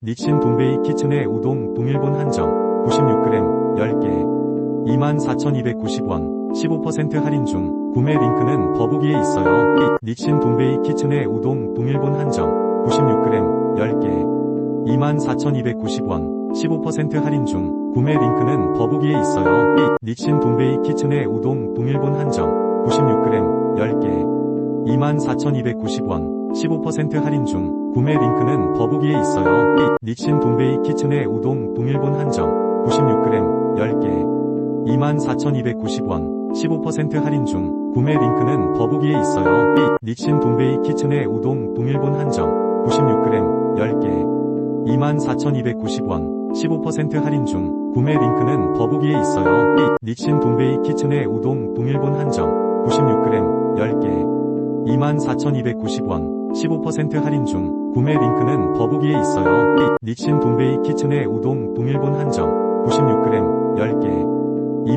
닉신 동베이 키친의 우동 동일본 한정 96g 10개 24,290원 15% 할인 중 구매 링크는 더보기에 있어요. 닉신 동베이 키친의 우동 동일본 한정 96g 10개 24,290원 15% 할인 중 구매 링크는 더보기에 있어요. 닉신 동베이 키친의 우동 동일본 한정 96g 10개 24,290원 15% 할인 중 구매 링크는 더보기에 있어요. 닉신 동베이 키친의 우동 동일본 한정 96g 10개 24,290원 15% 할인 중 구매 링크는 더보기에 있어요. 닉신 동베이 키친의 우동 동일본 한정 96g 10개 24,290원 15% 할인 중 구매 링크는 더보기에 있어요. 닉신 동베이 키친의 우동 동일본 한정 96g 10개 24,290원 15% 할인 중 구매 링크는 더보기에 있어요. 닉신 동베이 키친의 우동 동일본 한정 96g 10개